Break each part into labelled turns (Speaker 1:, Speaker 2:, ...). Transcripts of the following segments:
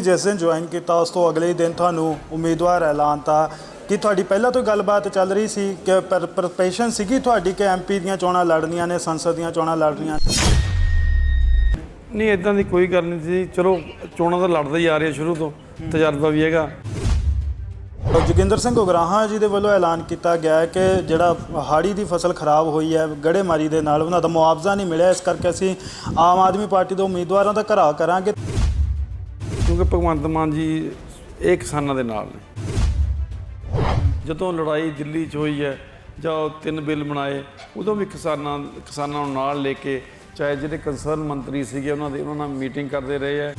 Speaker 1: ਜਿਸ ਦਿਨ ਜੁਆਇਨ ਕੀਤਾ ਉਸ ਤੋਂ ਅਗਲੇ ਹੀ ਦਿਨ ਤੁਹਾਨੂੰ ਉਮੀਦਵਾਰ ਐਲਾਨਤਾ ਕਿ ਤੁਹਾਡੀ ਪਹਿਲਾਂ ਤੋਂ ਗੱਲਬਾਤ ਚੱਲ ਰਹੀ ਸੀ ਕਿ ਪ੍ਰੋਫੈਸ਼ਨ ਸੀਗੀ ਤੁਹਾਡੀ ਕਿ ਐਮਪੀ ਦੀਆਂ ਚੋਣਾਂ ਲੜਨੀਆਂ ਨੇ ਸੰਸਦ ਦੀਆਂ ਚੋਣਾਂ ਲੜਨੀਆਂ ਨੇ?
Speaker 2: ਨਹੀਂ ਇਦਾਂ ਦੀ ਕੋਈ ਗੱਲ ਨਹੀਂ ਸੀ। ਚਲੋ ਚੋਣਾਂ ਤਾਂ ਲੜਦੇ ਹੀ ਆ ਰਹੇ ਸ਼ੁਰੂ ਤੋਂ ਤਜਰਬਾ ਵੀ ਹੈਗਾ।
Speaker 1: ਜੋਗਿੰਦਰ ਸਿੰਘ ਉਗਰਾਹਾਂ ਜੀ ਦੇ ਵੱਲੋਂ ਐਲਾਨ ਕੀਤਾ ਗਿਆ ਹੈ ਕਿ ਜਿਹੜਾ ਹਾੜੀ ਦੀ ਫਸਲ ਖਰਾਬ ਹੋਈ ਹੈ ਗੜੇਮਾਰੀ ਦੇ ਨਾਲ ਉਹਨਾਂ ਦਾ ਮੁਆਵਜ਼ਾ ਨਹੀਂ ਮਿਲਿਆ। ਇਸ ਕਰਕੇ ਅਸੀਂ ਆਮ ਆਦਮੀ ਪਾਰਟੀ ਦੇ ਉਮੀਦਵਾਰਾਂ ਦਾ ਘਰਾ ਕਰਾਂਗੇ।
Speaker 2: ਕਿਉਂਕਿ ਭਗਵੰਤ ਮਾਨ ਜੀ ਇਹ ਕਿਸਾਨਾਂ ਦੇ ਨਾਲ ਨੇ। ਜਦੋਂ ਲੜਾਈ ਦਿੱਲੀ 'ਚ ਹੋਈ ਹੈ ਜਾਂ ਉਹ ਤਿੰਨ ਬਿੱਲ ਬਣਾਏ ਉਦੋਂ ਵੀ ਕਿਸਾਨਾਂ ਕਿਸਾਨਾਂ ਨੂੰ ਨਾਲ ਲੈ ਕੇ ਚਾਹੇ ਜਿਹੜੇ ਕੰਸਰਨ ਮੰਤਰੀ ਸੀਗੇ ਉਹਨਾਂ ਦੇ ਉਹਨਾਂ ਨਾਲ ਮੀਟਿੰਗ ਕਰਦੇ ਰਹੇ ਹੈ।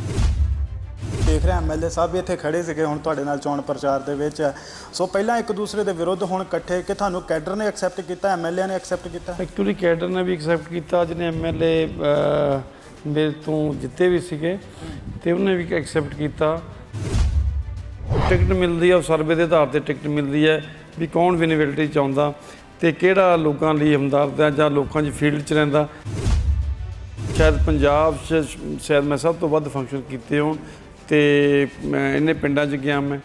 Speaker 1: ਦੇਖ ਰਹੇ ਐਮਐਲਏ ਸਾਹਿਬ ਵੀ ਇੱਥੇ ਖੜੇ ਸੀਗੇ ਹੁਣ ਤੁਹਾਡੇ ਨਾਲ ਚੋਣ ਪ੍ਰਚਾਰ ਦੇ ਵਿੱਚ। ਸੋ ਪਹਿਲਾਂ ਇੱਕ ਦੂਸਰੇ ਦੇ ਵਿਰੁੱਧ ਹੁਣ ਇਕੱਠੇ ਕਿ ਤੁਹਾਨੂੰ ਕੈਡਰ ਨੇ ਐਕਸੈਪਟ ਕੀਤਾ ਐਮਐਲਏ ਨੇ ਐਕਸੈਪਟ ਕੀਤਾ?
Speaker 2: ਐਕਚੁਅਲੀ ਕੈਡਰ ਨੇ ਵੀ ਐਕਸੈਪਟ ਕੀਤਾ ਜਿਹਨੇ ਐਮਐਲਏ ਮੇਰੇ ਤੋਂ ਜਿੱਤੇ ਵੀ ਸੀਗੇ ਤੇ ਉਹਨੇ ਵੀ ਐਕਸੈਪਟ ਕੀਤਾ। ਟਿਕਟ ਮਿਲਦੀ ਹੈ ਉਹ ਸਰਵੇ ਦੇ ਆਧਾਰ ਤੇ ਟਿਕਟ ਮਿਲਦੀ ਹੈ ਵੀ ਕੌਣ ਵੀਨੇਬਿਲਟੀ 'ਚ ਆਉਂਦਾ ਤੇ ਕਿਹੜਾ ਲੋਕਾਂ ਲਈ ਹਮਦਰਦ ਹੈ ਜਾਂ ਲੋਕਾਂ 'ਚ ਫੀਲਡ 'ਚ ਰਹਿੰਦਾ। ਸ਼ਾਇਦ ਪੰਜਾਬ 'ਚ, ਸ਼ਾਇਦ ਮੈਂ ਸਭ ਤੋਂ ਵੱਧ ਫੰਕਸ਼ਨ ਕੀਤੇ ਹੋਣ ਤੇ ਮੈਂ ਇੰਨੇ ਪਿੰਡਾਂ 'ਚ ਗਿਆ ਮੈਂ।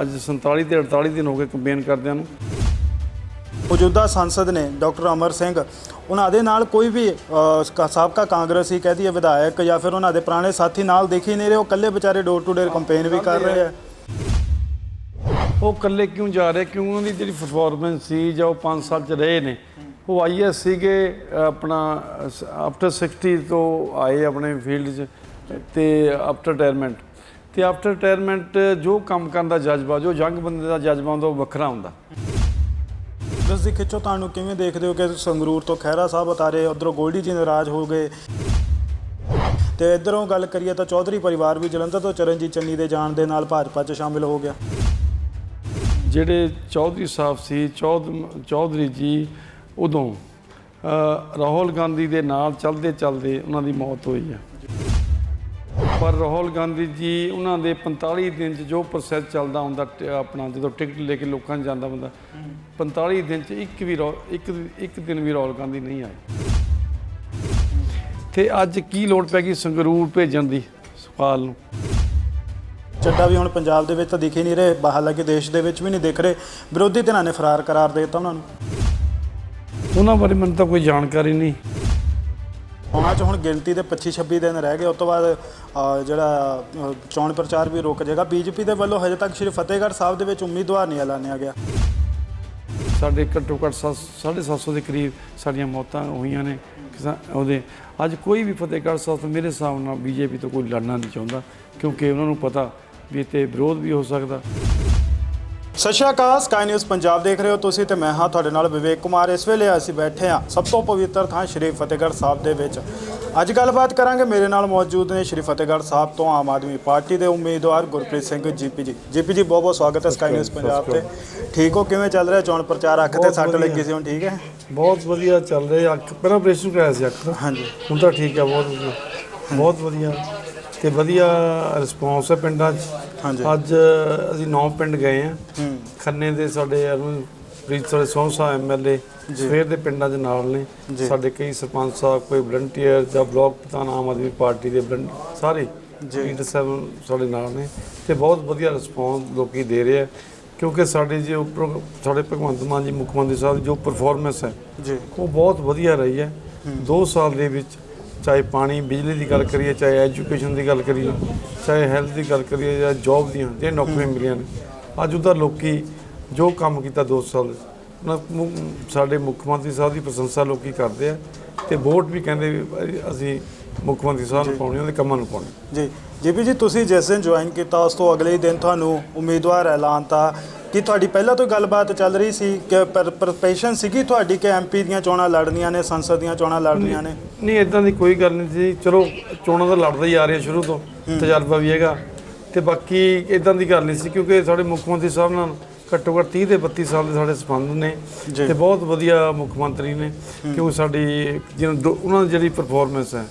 Speaker 2: ਅੱਜ 47 ਤੇ 48 ਦਿਨ ਹੋ ਗਏ ਕੰਪੇਨ ਕਰਦਿਆਂ ਨੂੰ।
Speaker 1: ਮੌਜੂਦਾ ਸੰਸਦ ਨੇ ਡਾਕਟਰ ਅਮਰ ਸਿੰਘ ਉਹਨਾਂ ਦੇ ਨਾਲ ਕੋਈ ਵੀ ਅ, ਸਾਬਕਾ ਕਾਂਗਰਸੀ ਕਹਿ ਦਈਏ ਵਿਧਾਇਕ ਜਾਂ ਫਿਰ ਉਹਨਾਂ ਦੇ ਪੁਰਾਣੇ ਸਾਥੀ ਨਾਲ ਦੇਖ ਹੀ ਨਹੀਂ ਰਹੇ ਉਹ ਇਕੱਲੇ ਵਿਚਾਰੇ ਡੋਰ ਟੂ ਡੋਰ ਕੰਪੇਨ ਵੀ ਕਰ ਰਹੇ ਆ।
Speaker 2: ਉਹ ਇਕੱਲੇ ਕਿਉਂ ਜਾ ਰਹੇ? ਕਿਉਂ ਉਹਨਾਂ ਦੀ ਜਿਹੜੀ ਪਰਫਾਰਮੈਂਸ ਸੀ ਜਾਂ ਉਹ 5 ਸਾਲ ਚ ਰਹੇ ਨੇ? ਉਹ ਆਈਐਸ ਸੀਗੇ ਆਪਣਾ ਆਫਟਰ 60 ਤੋਂ ਆਏ ਆਪਣੇ ਫੀਲਡ 'ਚ ਤੇ ਆਫਟਰ ਰਿਟਾਇਰਮੈਂਟ ਤੇ ਆਫਟਰ ਰਿਟਾਇਰਮੈਂਟ ਜੋ ਕੰਮ ਕਰਨ ਦਾ ਜਜ਼ਬਾ ਜੋ ਯੰਗ ਬੰਦੇ ਦਾ ਜਜ਼ਬਾ ਹੁੰਦਾ ਉਹ ਵੱਖਰਾ ਹੁੰਦਾ।
Speaker 1: ਜਿਸ ਖਿੱਚੋ, ਤੁਹਾਨੂੰ ਕਿਵੇਂ ਦੇਖਦੇ ਹੋ ਕਿ ਸੰਗਰੂਰ ਤੋਂ ਖਹਿਰਾ ਸਾਹਿਬ ਉਤਾਰੇ? ਉਧਰੋਂ ਗੋਲਡੀ ਜੀ ਨਾਰਾਜ਼ ਹੋ ਗਏ। ਤੇ ਇਧਰੋਂ ਗੱਲ ਕਰੀਏ ਤਾਂ ਚੌਧਰੀ ਪਰਿਵਾਰ ਵੀ ਜਲੰਧਰ ਤੋਂ ਚਰਨਜੀਤ ਚੰਨੀ ਦੇ ਜਾਣ ਦੇ ਨਾਲ ਭਾਜਪਾ 'ਚ ਸ਼ਾਮਿਲ ਹੋ ਗਿਆ।
Speaker 2: ਜਿਹੜੇ ਚੌਧਰੀ ਸਾਹਿਬ ਸੀ, ਚੌਧ- ਚੌਧਰੀ ਜੀ ਉਦੋਂ ਰਾਹੁਲ ਗਾਂਧੀ ਦੇ ਨਾਲ ਚੱਲਦੇ ਚੱਲਦੇ ਉਹਨਾਂ ਦੀ ਮੌਤ ਹੋਈ ਹੈ। ਪਰ ਰਾਹੁਲ ਗਾਂਧੀ ਜੀ ਉਹਨਾਂ ਦੇ 45 ਦਿਨ 'ਚ ਜੋ ਪ੍ਰੋਸੈਸ ਚੱਲਦਾ ਹੁੰਦਾ ਟ- ਆਪਣਾ ਜਦੋਂ ਟਿਕਟ ਲੈ ਕੇ ਲੋਕਾਂ 'ਚ ਜਾਂਦਾ ਬੰਦਾ 45 ਦਿਨ 'ਚ ਇੱਕ ਵੀ ਰਾਹੁਲ- ਇੱਕ ਇੱਕ ਦਿਨ ਵੀ ਰਾਹੁਲ ਗਾਂਧੀ ਨਹੀਂ ਆਏ। ਤੇ ਅੱਜ ਕੀ ਲੋੜ ਪੈ ਗਈ ਸੰਗਰੂਰ ਭੇਜਣ ਦੀ ਸਵਾਲ ਨੂੰ?
Speaker 1: ਚੱਡਾ ਵੀ ਹੁਣ ਪੰਜਾਬ ਦੇ ਵਿੱਚ ਤਾਂ ਦਿਖ ਹੀ ਨਹੀਂ ਰਹੇ ਬਾ- ਹਾਲਾਂਕਿ ਦੇਸ਼ ਦੇ ਵਿੱਚ ਵੀ ਨਹੀਂ ਦਿਖ ਰਹੇ ਵਿਰੋਧੀ ਧਿਰਾਂ ਨੇ ਫਰਾਰ ਕਰਾਰ ਦੇ ਦਿੱਤਾ ਉਹਨਾਂ ਨੂੰ।
Speaker 2: ਉਹਨਾਂ ਬਾਰੇ ਮੈਨੂੰ ਤਾਂ ਕੋਈ ਜਾਣਕਾਰੀ ਨਹੀਂ।
Speaker 1: ਉਹਨਾਂ 'ਚ ਹੁਣ ਗਿਣਤੀ ਦੇ 25 26 ਦਿਨ ਰਹਿ ਗਏ ਉਸ ਤੋਂ ਬਾਅਦ ਅ, ਜਿਹੜਾ ਅ, ਚੋਣ ਪ੍ਰਚਾਰ ਵੀ ਰੁਕ ਜਾਏਗਾ। ਬੀਜੇਪੀ ਦੇ ਵੱਲੋਂ ਹਜੇ ਤੱਕ ਸ਼੍ਰੀ ਫਤਿਹਗੜ੍ਹ ਸਾਹਿਬ ਦੇ ਵਿੱਚ ਉਮੀਦਵਾਰ ਨਹੀਂ ਐਲਾਨਿਆ ਗਿਆ।
Speaker 2: ਸਾਡੇ ਘੱਟੋ ਘੱਟ 750 ਦੇ ਕਰੀਬ ਸਾਡੀਆਂ ਮੌਤਾਂ ਹੋਈਆਂ ਨੇ ਕਿਸਾ- ਉਹਦੇ। ਅੱਜ ਕੋਈ ਵੀ ਫਤਿਹਗੜ੍ਹ ਸਾਹਿਬ ਤੋਂ ਮੇਰੇ ਹਿਸਾਬ ਨਾਲ ਬੀਜੇਪੀ ਤੋਂ ਕੋਈ ਲੜਨਾ ਨਹੀਂ ਚਾਹੁੰਦਾ ਕਿਉਂਕਿ ਉਹਨਾਂ ਨੂੰ ਪਤਾ ਵੀ ਇੱਥੇ ਵਿਰੋਧ ਵੀ ਹੋ ਸਕਦਾ।
Speaker 1: ਸਤਿ ਸ਼੍ਰੀ ਅਕਾਲ ਸਕਾਈ ਨਿਊਜ਼ ਪੰਜਾਬ ਦੇਖ ਰਹੇ ਹੋ ਤੁਸੀਂ ਤੇ ਮੈਂ ਹਾਂ ਤੁਹਾਡੇ ਨਾਲ ਵਿਵੇਕ ਕੁਮਾਰ। ਇਸ ਵੇਲੇ ਅਸੀਂ ਬੈਠੇ ਹਾਂ ਸਭ ਤੋਂ ਪਵਿੱਤਰ ਥਾਂ ਸ਼੍ਰੀ ਫਤਿਹਗੜ੍ਹ ਸਾਹਿਬ ਦੇ ਵਿੱਚ। ਅੱਜ ਗੱਲਬਾਤ ਕਰਾਂਗੇ ਮੇਰੇ ਨਾਲ ਮੌਜੂਦ ਨੇ ਸ਼੍ਰੀ ਫਤਿਹਗੜ੍ਹ ਸਾਹਿਬ ਤੋਂ ਆਮ ਆਦਮੀ ਪਾਰਟੀ ਦੇ ਉਮੀਦਵਾਰ ਗੁਰਪ੍ਰੀਤ ਸਿੰਘ ਜੀਪੀ ਜੀ। ਜੀਪੀ ਜੀ ਬਹੁਤ ਬਹੁਤ ਸਵਾਗਤ ਹੈ ਸਕਾਈ ਨਿਊਜ਼ ਪੰਜਾਬ ਤੇ। ਠੀਕ ਹੋ? ਕਿਵੇਂ ਚੱਲ ਰਿਹਾ ਚੋਣ ਪ੍ਰਚਾਰ? ਅੱਖ ਤੇ ਸੱਟ
Speaker 2: ਵਧੀਆ।
Speaker 1: ਲੱਗੀ ਸੀ ਹੁਣ ਠੀਕ ਹੈ?
Speaker 2: ਬਹੁਤ ਵਧੀਆ ਚੱਲ ਰਿਹਾ ਅੱਖ। ਪਹਿਲਾਂ ਆਪਰੇਸ਼ਨ ਕਰਾਇਆ ਸੀ ਅੱਖ ਦਾ
Speaker 1: ਹਾਂਜੀ।
Speaker 2: ਹੁਣ ਤਾਂ ਠੀਕ ਹੈ ਬਹੁਤ ਵਧੀਆ। ਬਹੁਤ ਵਧੀਆ। ਤੇ ਵਧੀਆ ਰਿਸਪੌਂਸ ਹੈ ਪਿੰਡਾਂ 'ਚ। ਅੱਜ ਅਸੀਂ ਨੌ ਪਿੰਡ ਗਏ ਆ ਖੰਨੇ ਦੇ ਸਾਡੇ ਪ੍ਰੀਤ ਸਾਡੇ ਸੌਂਸਾ ਐਮਐਲਏ ਸਵੇਰ ਦੇ ਪਿੰਡਾਂ ਦੇ ਨਾਲ ਨੇ। ਸਾਡੇ ਕਈ ਸਰਪੰਚ ਸਾਹਿਬ ਕੋਈ ਵਲੰਟੀਅਰ ਜਾਂ ਬਲਾਕ ਪ੍ਰਧਾਨ ਆਮ ਆਦਮੀ ਪਾਰਟੀ ਦੇ ਸਾਰੇ
Speaker 1: ਜੀ।
Speaker 2: ਲੀਡਰ ਸਾਹਿਬ ਸਾਡੇ ਨਾਲ ਨੇ ਤੇ ਬਹੁਤ ਵਧੀਆ ਰਿਸਪੌਂਸ ਲੋਕੀ ਦੇ ਰਹੇ ਆ। ਕਿਉਂਕਿ ਸਾਡੇ ਜੇ ਉੱਪਰੋਂ ਸਾਡੇ ਭਗਵੰਤ ਮਾਨ ਜੀ ਮੁੱਖ ਮੰਤਰੀ ਸਾਹਿਬ ਦੀ ਜੋ ਪਰਫਾਰਮੈਂਸ ਹੈ
Speaker 1: ਜੀ।
Speaker 2: ਉਹ ਬਹੁਤ ਵਧੀਆ ਰਹੀ ਹੈ। 2 ਸਾਲ ਦੇ ਵਿੱਚ ਚਾਹੇ ਪਾਣੀ ਬਿਜਲੀ ਦੀ ਗੱਲ ਕਰੀਏ ਚਾਹੇ ਐਜੂਕੇਸ਼ਨ ਦੀ ਗੱਲ ਕਰੀਏ ਚਾਹੇ ਹੈਲਥ ਦੀ ਗੱਲ ਕਰੀਏ ਜਾਂ ਜੌਬ ਦੀਆਂ ਜੇ ਨੌਕਰੀਆਂ ਮਿਲੀਆਂ ਨੇ। ਅੱਜ ਉਹਦਾ ਲੋਕੀ ਜੋ ਕੰਮ ਕੀਤਾ 2 ਸਾਲ ਉਹਨਾਂ ਸਾਡੇ ਮੁੱਖ ਮੰਤਰੀ ਸਾਹਿਬ ਦੀ ਪ੍ਰਸ਼ੰਸਾ ਲੋਕੀ ਕਰਦੇ ਆ ਤੇ ਵੋਟ ਵੀ ਕਹਿੰਦੇ ਵੀ ਅਸੀਂ ਮੁੱਖ ਮੰਤਰੀ ਸਾਹਿਬ ਨੂੰ ਪਾਉਣੀ ਉਹਦੇ ਕੰਮਾਂ ਨੂੰ ਪਾਉਣੀ
Speaker 1: ਜੀ। ਜੀਪੀ ਜੀ ਤੁਸੀਂ ਜਿਸ ਦਿਨ ਜੁਆਇਨ ਕੀਤਾ ਉਸ ਤੋਂ ਅਗਲੇ ਦਿਨ ਤੁਹਾਨੂੰ ਉਮੀਦਵਾਰ ਐਲਾਨਤਾ ਕਿ ਤੁਹਾਡੀ ਪਹਿਲਾਂ ਤੋਂ ਗੱਲਬਾਤ ਚੱਲ ਰਹੀ ਸੀ ਕਿ ਪ੍ਰੋਫੈਸ਼ਨ ਸੀਗੀ ਤੁਹਾਡੀ ਕਿ ਐਮਪੀ ਦੀਆਂ ਚੋਣਾਂ ਲੜਨੀਆਂ ਨੇ ਸੰਸਦ ਦੀਆਂ ਚੋਣਾਂ ਲੜਨੀਆਂ ਨੇ?
Speaker 2: ਨਹੀਂ ਇਦਾਂ ਦੀ ਕੋਈ ਗੱਲ ਨਹੀਂ ਸੀ। ਚਲੋ ਚੋਣਾਂ ਤਾਂ ਲੜਦੇ ਹੀ ਆ ਰਹੇ ਸ਼ੁਰੂ ਤੋਂ ਤਜਰਬਾ ਵੀ ਹੈਗਾ। ਤੇ ਬਾਕੀ ਇਦਾਂ ਦੀ ਗੱਲ ਨਹੀਂ ਸੀ ਕਿਉਂਕਿ ਸਾਡੇ ਮੁੱਖ ਮੰਤਰੀ ਸਾਹਿਬ ਨਾਲ ਘੱਟੋ ਘੱਟ 30 ਤੇ 32 ਸਾਲ ਦੇ ਸਾਡੇ ਸੰਬੰਧ ਨੇ। ਤੇ ਬਹੁਤ ਵਧੀਆ ਮੁੱਖ ਮੰਤਰੀ ਨੇ ਕਿਉਂ ਸਾਡੀ ਜਿਹਨਾਂ ਦੋ- ਉਹਨਾਂ ਦੀ ਜਿਹੜੀ ਪਰਫਾਰਮੈਂਸ ਹੈ।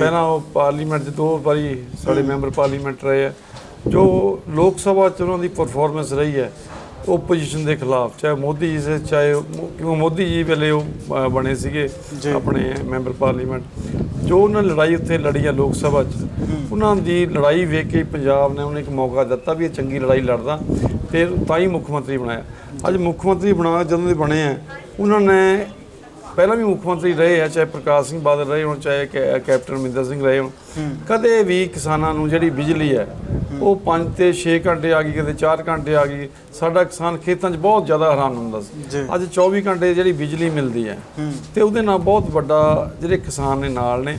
Speaker 2: ਪਹਿਲਾਂ ਉਹ ਪਾਰਲੀਮੈਂਟ 'ਚ ਦੋ ਵਾਰੀ ਸਾਡੇ ਮੈਂਬਰ ਪਾਰਲੀਮੈਂਟ ਰਹੇ ਆ। ਜੋ ਲੋਕ ਸਭਾ 'ਚ ਉਹਨਾਂ ਦੀ ਪਰਫਾਰਮੈਂਸ ਰਹੀ ਹੈ ਓਪੋਜੀਸ਼ਨ ਦੇ ਖਿਲਾਫ ਚਾਹੇ ਮੋਦੀ ਜੀ ਸੇ ਚਾਹੇ ਕਿਉਂਕਿ ਮੋਦੀ ਜੀ ਵੇਲੇ ਉਹ ਬਣੇ ਸੀਗੇ। ਆਪਣੇ ਮੈਂਬਰ ਪਾਰਲੀਮੈਂਟ। ਜੋ ਉਹਨਾਂ ਨੇ ਲੜਾਈ ਉੱਥੇ ਲੜੀ ਆ ਲੋਕ ਸਭਾ 'ਚ ਉਹਨਾਂ ਦੀ ਲੜਾਈ ਵੇਖ ਕੇ ਪੰਜਾਬ ਨੇ ਉਹਨੂੰ ਇੱਕ ਮੌਕਾ ਦਿੱਤਾ ਵੀ ਇਹ ਚੰਗੀ ਲੜਾਈ ਲੜਦਾ ਫਿਰ ਤਾਂ ਹੀ ਮੁੱਖ ਮੰਤਰੀ ਬਣਾਇਆ। ਅੱਜ ਮੁੱਖ ਮੰਤਰੀ ਬਣਾ ਜਦੋਂ ਦੇ ਬਣੇ ਆ ਉਹਨਾਂ ਨੇ ਪਹਿਲਾਂ ਵੀ ਮੁੱਖ ਮੰਤਰੀ ਰਹੇ ਆ ਚਾਹੇ ਪ੍ਰਕਾਸ਼ ਸਿੰਘ ਬਾਦਲ ਰਹੇ ਹੋਣ ਚਾਹੇ ਕੈ- ਕੈਪਟਨ ਅਮਰਿੰਦਰ ਸਿੰਘ ਰਹੇ ਹੋਣ। ਕਦੇ ਵੀ ਕਿਸਾਨਾਂ ਨੂੰ ਜਿਹੜੀ ਬਿਜਲੀ ਹੈ ਉਹ 5 ਤੇ 6 ਘੰਟੇ ਆ ਗਈ ਕਦੇ 4 ਘੰਟੇ ਆ ਗਈ। ਸਾਡਾ ਕਿਸਾਨ ਖੇਤਾਂ 'ਚ ਬਹੁਤ ਜ਼ਿਆਦਾ ਹੈਰਾਨ ਹੁੰਦਾ ਸੀ। ਅੱਜ 24 ਘੰਟੇ ਜਿਹੜੀ ਬਿਜਲੀ ਮਿਲਦੀ ਹੈ ਤੇ ਉਹਦੇ ਨਾਲ ਬਹੁਤ ਵੱਡਾ ਜਿਹੜੇ ਕਿਸਾਨ ਨੇ ਨਾਲ ਨੇ